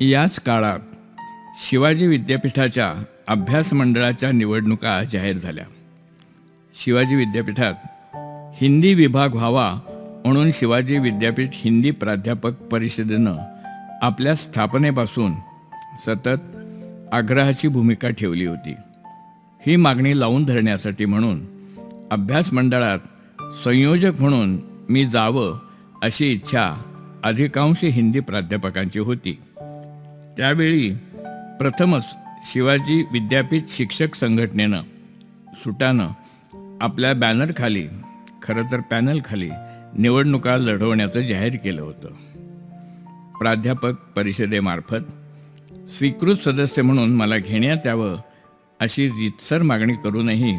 याच काळात शिवाजी विद्यापीठाच्या अभ्यास मंडळाच्या निवडणुका जाहीर झाल्या. शिवाजी विद्यापीठात हिंदी विभाग व्हावा म्हणून शिवाजी विद्यापीठ हिंदी प्राध्यापक परिषदेनं आपल्या स्थापनेपासून सतत आग्रहाची भूमिका ठेवली होती. ही मागणी लावून धरण्यासाठी म्हणून अभ्यास मंडळात संयोजक म्हणून मी जावं अशी इच्छा अधिकांश हिंदी प्राध्यापकांची होती. त्यावेळी प्रथमच शिवाजी विद्यापीठ शिक्षक संघटनेनं सुटानं आपल्या बॅनरखाली खरं तर पॅनलखाली निवडणुका लढवण्याचं जाहीर केलं होतं. प्राध्यापक परिषदेमार्फत स्वीकृत सदस्य म्हणून मला घेण्यात यावं अशी रितसर मागणी करूनही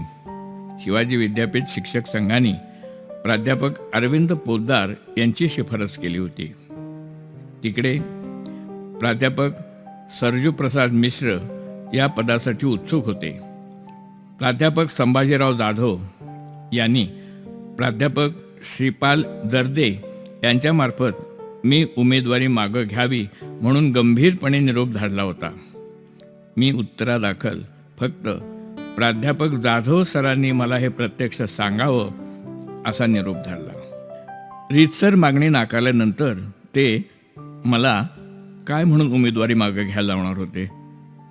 शिवाजी विद्यापीठ शिक्षक संघाने प्राध्यापक अरविंद पोद्दार यांची शिफारस केली होती. तिकडे प्राध्यापक सरजू प्रसाद मिश्र या पदासाठी उत्सुक होते. प्राध्यापक संभाजीराव जाधव यांनी प्राध्यापक श्रीपाल दर्दे यांच्यामार्फत मी उमेदवारी मागं घ्यावी म्हणून गंभीरपणे निरोप धाडला होता. मी उत्तरादाखल फक्त प्राध्यापक जाधव सरांनी मला हे प्रत्यक्ष सांगावं असा निरोप धाडला रीतसर मागणी नाकारल्यानंतर ते मला काय म्हणून उमेदवारी मागं घ्यायला लावणार होते?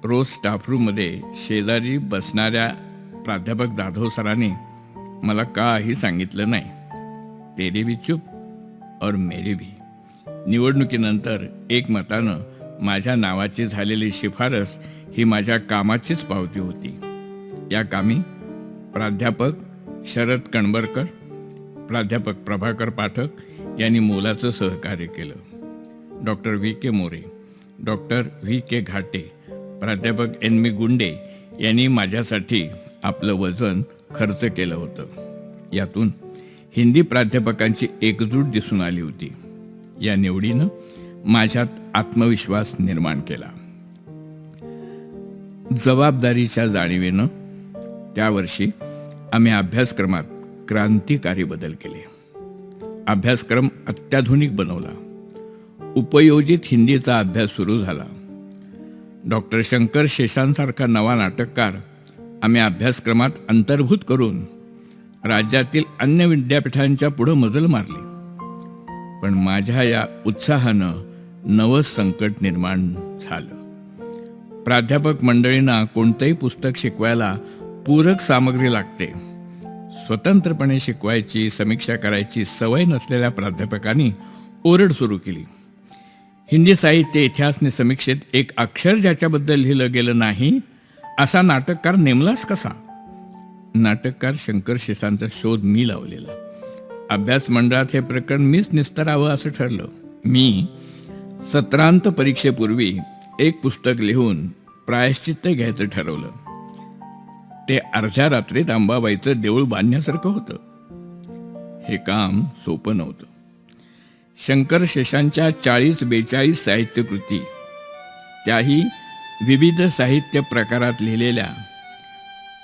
रोज स्टाफरूममध्ये शेजारी बसणाऱ्या प्राध्यापक जाधव सरांनी मला काही सांगितलं नाही. तेरे भी चुप और मेरे भी. निवडणुकीनंतर एकमतानं माझ्या नावाची झालेली शिफारस ही माझ्या कामाचीच पावती होती. या कामी प्राध्यापक शरद कणबरकर प्राध्यापक प्रभाकर पाठक यांनी मोलाचं सहकार्य केलं. Doctor V K More doctor V K Ghate प्राध्यापक एन मी गुंडे यांनी माझ्यासाठी आपलं वजन खर्च केलं होतं. यातून हिंदी प्राध्यापकांची एकजूट दिसून आली होती. या निवडीनं माझ्यात आत्मविश्वास निर्माण केला. जबाबदारीच्या जाणीवेनं त्या वर्षी आम्ही अभ्यासक्रमात क्रांतिकारी बदल केले. अभ्यासक्रम अत्याधुनिक बनवला. उपयोजित हिंदीचा अभ्यास सुरू झाला. डॉक्टर शंकर शेषांसारखा नवा नाटककार आम्ही अभ्यासक्रमात अंतर्भूत करून राज्यातील अन्य विद्यापीठांच्या पुढं मजल मारली. पण माझ्या या उत्साहानं नवं संकट निर्माण झालं. प्राध्यापक मंडळींना कोणतंही पुस्तक शिकवायला पूरक सामग्री लागते. स्वतंत्रपणे शिकवायची समीक्षा करायची सवय नसलेल्या प्राध्यापकांनी ओरड सुरू केली. हिंदी साहित्य इतिहासने समीक्षेत एक अक्षर ज्याच्याबद्दल लिहिलं गेलं नाही असा नाटककार नेमलाच कसा? नाटककार शंकर शेसांचा शोध मी लावलेला. अभ्यास मंडळात हे प्रकरण मीच निस्तरावं असं ठरलं. मी सत्रांत परीक्षेपूर्वी एक पुस्तक लिहून प्रायश्चित्त घ्यायचं ठरवलं. ते अर्ध्या रात्रीत अंबाबाईचं देऊळ बांधण्यासारखं होतं. हे काम सोपं नव्हतं. शंकर शेषांच्या चाळीस बेचाळीस साहित्यकृती त्याही विविध साहित्य प्रकारात लिहिलेल्या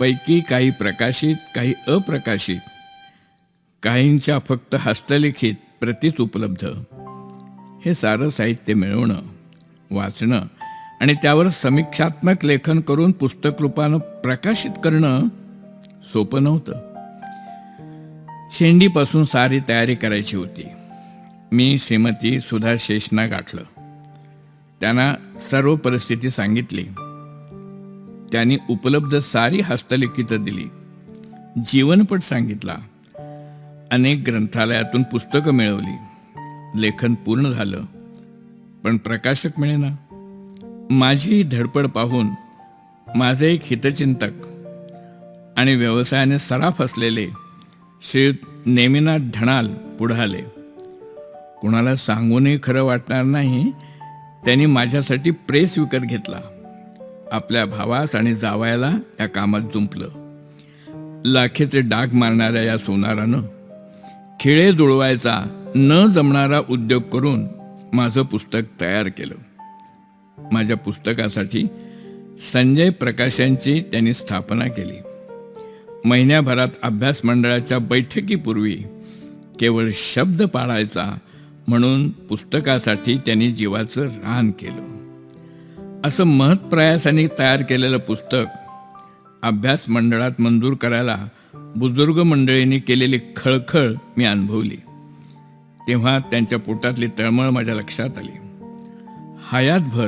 पैकी काही प्रकाशित काही अप्रकाशित काहींच्या फक्त हस्तलिखित प्रतीच उपलब्ध. हे सारं साहित्य मिळवणं वाचणं आणि त्यावर समीक्षात्मक लेखन करून पुस्तक रूपानं प्रकाशित करणं सोपं नव्हतं. शेंडीपासून सारी तयारी करायची होती. मी श्रीमती सुधा शेषना गाठलं. त्यांना सर्व परिस्थिती सांगितली. त्यांनी उपलब्ध सारी हस्तलिखितं दिली. जीवनपट सांगितला. अनेक ग्रंथालयातून पुस्तकं मिळवली. लेखन पूर्ण झालं. पण प्रकाशक मिळेना. माझी ही धडपड पाहून माझे एक हितचिंतक आणि व्यवसायाने सराफ असलेले श्री नेमिनाथ ढणाल पुढाले. कुणाला सांगूनही खरं वाटणार नाही त्यांनी माझ्यासाठी प्रेस विकत घेतला. आपल्या भावास आणि जावायला या कामात जुंपलं. लाखेचे डाग मारणाऱ्या या सोनारानं खिळे जुळवायचा न जमणारा उद्योग करून माझं पुस्तक तयार केलं. माझ्या पुस्तकासाठी संजय प्रकाशांची त्यांनी स्थापना केली. महिन्याभरात अभ्यास मंडळाच्या बैठकीपूर्वी केवळ शब्द पाळायचा म्हणून पुस्तकासाठी त्यांनी जीवाचं रान केलं. असं महत्प्रयासाने तयार केलेलं पुस्तक अभ्यास मंडळात मंजूर करायला बुजुर्ग मंडळींनी केलेली खळखळ मी अनुभवली. तेव्हा त्यांच्या पोटातली तळमळ माझ्या लक्षात आली. हयातभर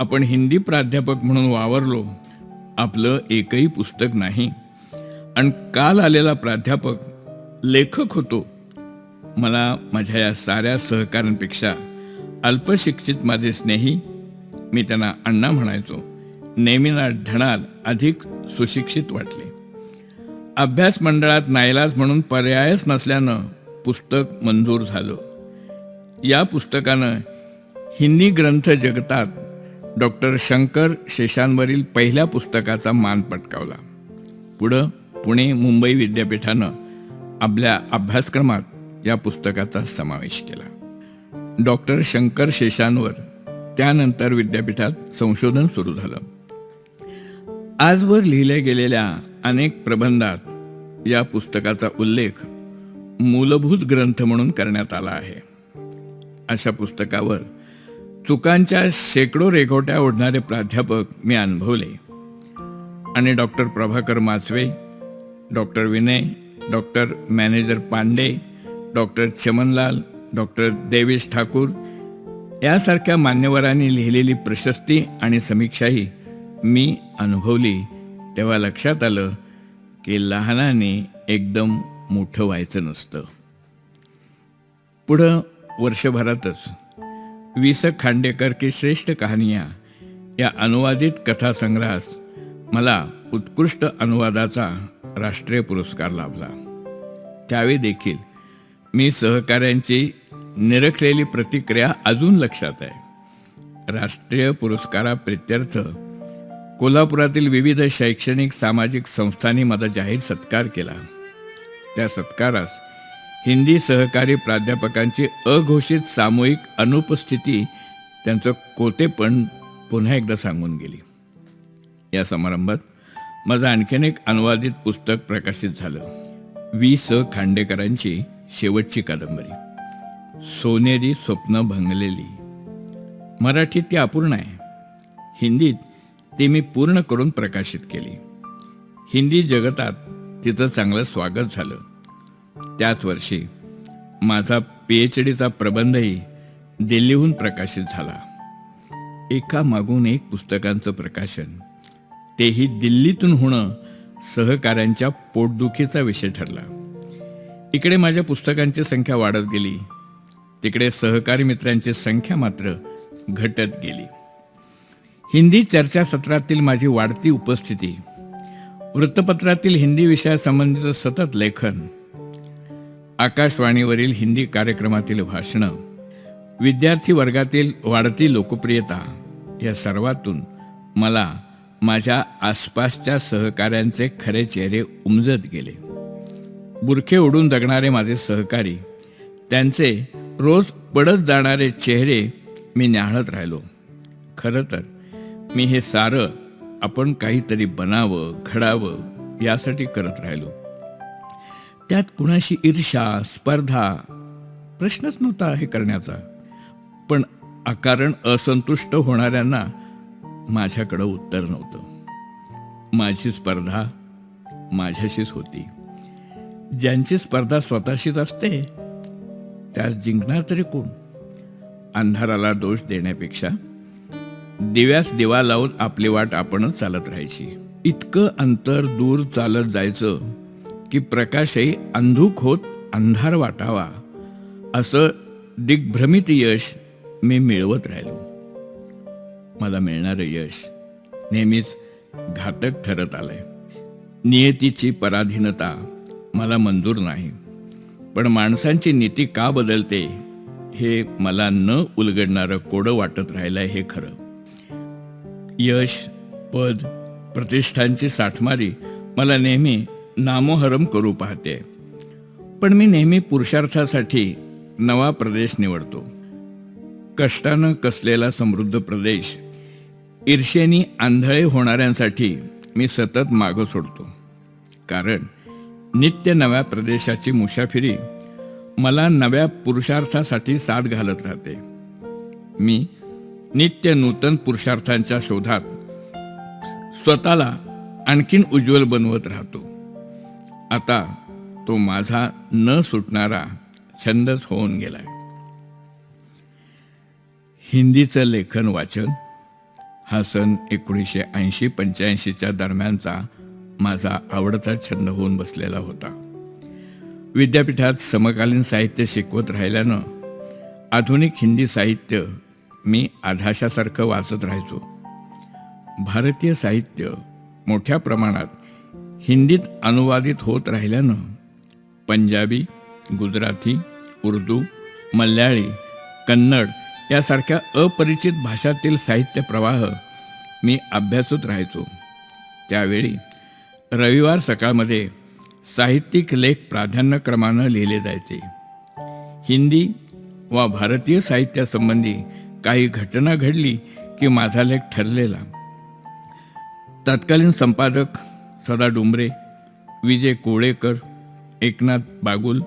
आपण हिंदी प्राध्यापक म्हणून वावरलो आपलं एकही पुस्तक नाही. आणि काल आलेला प्राध्यापक लेखक होतो. मला माझ्या या साऱ्या सहकाऱ्यांपेक्षा अल्पशिक्षित माझे स्नेही मी त्यांना अण्णा म्हणायचो नेहमीना ढणाल अधिक सुशिक्षित वाटले. अभ्यास मंडळात नाईलाज म्हणून पर्यायच नसल्यानं पुस्तक मंजूर झालं. या पुस्तकानं हिंदी ग्रंथ जगतात डॉक्टर शंकर शेषांवरील पहिल्या पुस्तकाचा मान पटकावला. पुढं पुणे मुंबई विद्यापीठानं आपल्या अभ्यासक्रमात या पुस्तकाचा समावेश केला. डॉक्टर शंकर शेषांवर त्यानंतर विद्यापीठात संशोधन सुरू झालं. आजवर लिहिल्या गेलेल्या अनेक प्रबंधात या पुस्तकाचा उल्लेख मूलभूत ग्रंथ म्हणून करण्यात आला आहे. अशा पुस्तकावर चुकांच्या शेकडो रेखोट्या ओढणारे प्राध्यापक मी अनुभवले. आणि doctor Prabhakar Machwe doctor Vinay doctor Manager Pandey doctor Chamanlal doctor Devesh Thakur यासारख्या मान्यवरांनी लिहिलेली प्रशस्ती आणि समीक्षाही मी अनुभवली. तेव्हा लक्षात आलं की लहानाने एकदम मोठं व्हायचं नसतं. पुढं वर्षभरातच विस स खांडेकर की श्रेष्ठ कहानिया या अनुवादित कथासंग्रहास मला उत्कृष्ट अनुवादाचा राष्ट्रीय पुरस्कार लाभला. त्यावेळी देखील मी सहकाऱ्यांची निरखलेली प्रतिक्रिया अजून लक्षात आहे. राष्ट्रीय पुरस्काराप्रित्यर्थ कोल्हापुरातील विविध शैक्षणिक सामाजिक संस्थांनी माझा जाहीर सत्कार केला. त्या सत्कारास हिंदी सहकारी प्राध्यापकांची अघोषित सामूहिक अनुपस्थिती त्यांचं कोतेपण पुन्हा एकदा सांगून गेली. या समारंभात माझं आणखीन एक अनुवादित पुस्तक प्रकाशित झालं. वी स. खांडेकरांची शेवटची कादंबरी. सोनेरी स्वप्न भंगलेली. मराठीत ती अपूर्ण आहे. हिंदीत ती मी पूर्ण करून प्रकाशित केली. हिंदी जगतात तिचं चांगलं स्वागत झालं. त्याच वर्षी माझा पी एच डीचा प्रबंधही दिल्लीहून प्रकाशित झाला. एका मागून एक पुस्तकांचं प्रकाशन तेही दिल्लीतून होणं सहकाऱ्यांच्या पोटदुखीचा विषय ठरला. इकडे माझ्या पुस्तकांची संख्या वाढत गेली तिकडे सहकारी मित्रांची संख्या मात्र घटत गेली. हिंदी चर्चासत्रातील माझी वाढती उपस्थिती वृत्तपत्रातील हिंदी विषयासंबंधीचं सतत लेखन आकाशवाणीवरील हिंदी कार्यक्रमातील भाषणं विद्यार्थी वर्गातील वाढती लोकप्रियता या सर्वातून मला माझ्या आसपासच्या सहकाऱ्यांचे खरे चेहरे उमजत गेले. बुरखे उडून जगणारे माझे सहकारी त्यांचे रोज पडत जाणारे चेहरे मी न्याहळत राहिलो. खरं तर मी हे सारं आपण काहीतरी बनावं घडावं यासाठी करत राहिलो. त्यात कुणाशी ईर्षा स्पर्धा प्रश्नच नव्हता हे करण्याचा. पण अकारण असंतुष्ट होणाऱ्यांना माझ्याकडं उत्तर नव्हतं. माझी स्पर्धा माझ्याशीच होती. ज्यांची स्पर्धा स्वतःशीच असते त्यास जिंकणार तरी कोण? अंधाराला दोष देण्यापेक्षा दिव्यास दिवा लावून आपली वाट आपणच चालत राहायची. इतकं अंतर दूर चालत जायचं की प्रकाशही अंधुक होत अंधार वाटावा असं दिग्भ्रमित यश मी मिळवत राहिलो. मला मिळणारं यश नेहमीच घातक ठरत आलंय. नियतीची पराधीनता मला मंजूर नाही पण माणसांची नीती का बदलते हे मला न उलगडणारं कोडं वाटत राहिलंय हे खरं. यश पद प्रतिष्ठांची साठमारी मला नेहमी नामोहरम करू पाहते. पण मी नेहमी पुरुषार्थासाठी नवा प्रदेश निवडतो. कष्टानं कसलेला समृद्ध प्रदेश ईर्षेनी आंधळे होणाऱ्यांसाठी मी सतत मागं सोडतो. कारण नित्य नव्या प्रदेशाची मुसाफिरी मला नव्या पुरुषार्थासाठी साथ घालत राहते. मी नित्य नूतन पुरुषार्थांच्या शोधात स्वतःला आणखीन उज्ज्वल बनवत राहतो. आता तो माझा न सुटणारा छंदच होऊन गेलाय. हिंदीचं लेखन वाचन हा सण एकोणीसशे ऐंशी पंच्याऐंशीच्या दरम्यानचा माझा आवडता छंद होऊन बसलेला होता. विद्यापीठात समकालीन साहित्य शिकवत राहिल्यानं आधुनिक हिंदी साहित्य मी आधाशासारखं वाचत राहायचो. भारतीय साहित्य मोठ्या प्रमाणात हिंदीत अनुवादित होत राहिल्यानं पंजाबी गुजराती उर्दू मल्याळी कन्नड यासारख्या अपरिचित भाषातील साहित्य प्रवाह मी अभ्यासत राहायचो. त्यावेळी रविवार सकाळमध्ये साहित्यिक लेख प्राधान्यक्रमानं लिहिले जायचे. हिंदी वा भारतीय साहित्यासंबंधी काही घटना घडली की माझा लेख ठरलेला. तत्कालीन संपादक सदा डुंबरे विजय कोळेकर एकनाथ बागुल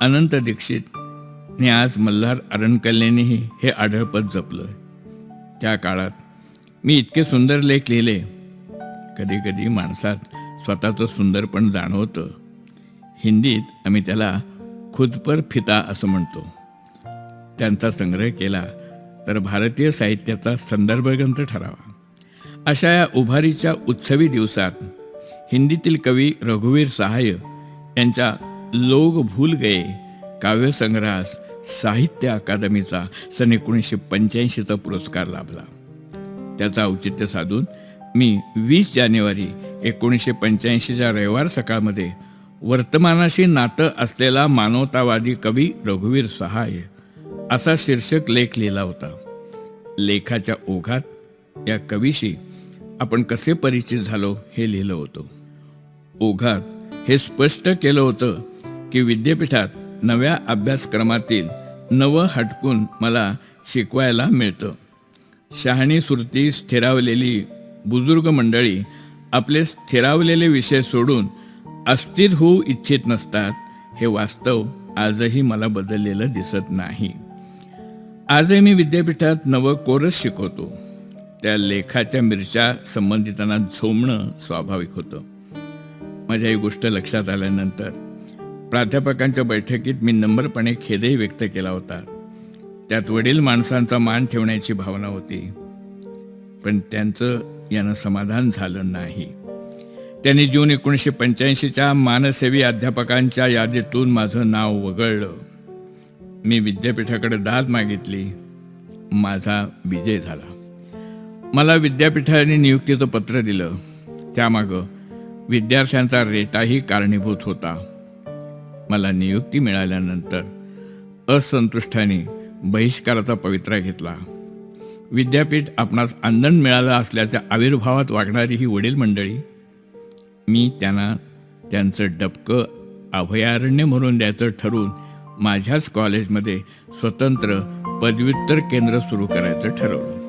अनंत दीक्षित ने आज मल्हार अरणकल्लेनेही हे आढळपद जपलं त्या काळात मी इतके सुंदर लेख लिहिले. कधी कधी माणसात स्वतःचं सुंदरपण जाणवतं. हिंदीत आम्ही त्याला खुदपर फिता असं म्हणतो. त्यांचा संग्रह केला तर भारतीय साहित्याचा संदर्भग्रंथ ठरावा. अशा या उभारीच्या उत्सवी दिवसात हिंदीतील कवी रघुवीर सहाय यांच्या लोग भूल गए काव्यसंग्रहास साहित्य अकादमीचा सन एकोणीसशे पंच्याऐंशीचा पुरस्कार लाभला. त्याचा औचित्य साधून मी वीस जानेवारी एकोणीसशे पंच्याऐंशीच्या रविवार सकाळमध्ये वर्तमानाशी नातं असलेला मानवतावादी कवी रघुवीर सहाय असा शीर्षक लेख लिहिला होता. लेखाच्या ओघात या कवीशी आपण कसे परिचित झालो हे लिहिलं होतं. ओघात हे स्पष्ट केलं होतं की विद्यापीठात नव्या अभ्यासक्रमातील नवं हटकून मला शिकवायला मिळतं. शहाणी सुरती स्थिरावलेली बुजुर्ग मंडळी आपले स्थिरावलेले विषय सोडून अस्थिर होऊ इच्छित नसतात हे वास्तव आजही मला बदललेलं दिसत नाही. आजही मी विद्यापीठात नवं कोरस शिकवतो. त्या लेखाच्या मिरच्या संबंधितांना झोमणं स्वाभाविक होतं. माझ्या ही गोष्ट लक्षात आल्यानंतर प्राध्यापकांच्या बैठकीत मी नम्रपणे खेदही व्यक्त केला होता. त्यात वडील माणसांचा मान ठेवण्याची भावना होती. पण त्यांचं यानं समाधान झालं नाही. त्यांनी जून एकोणीसशे पंच्याऐंशीच्या मानसेवी अध्यापकांच्या यादीतून माझं नाव वगळलं. मी विद्यापीठाकडे दाद मागितली. माझा विजय झाला. मला विद्यापीठाने नियुक्तीचं पत्र दिलं. त्यामागं विद्यार्थ्यांचा रेटाही कारणीभूत होता. मला नियुक्ती मिळाल्यानंतर असंतुष्टाने बहिष्काराचा पवित्रा घेतला. विद्यापीठ आपणास आंदण मिळालं असल्याच्या आविर्भावात वागणारी ही वडील मंडळी मी त्यांना त्यांचं डबकं अभयारण्य म्हणून द्यायचं ठरवून माझ्याच कॉलेजमध्ये स्वतंत्र पदव्युत्तर केंद्र सुरू करायचं ठरवलं.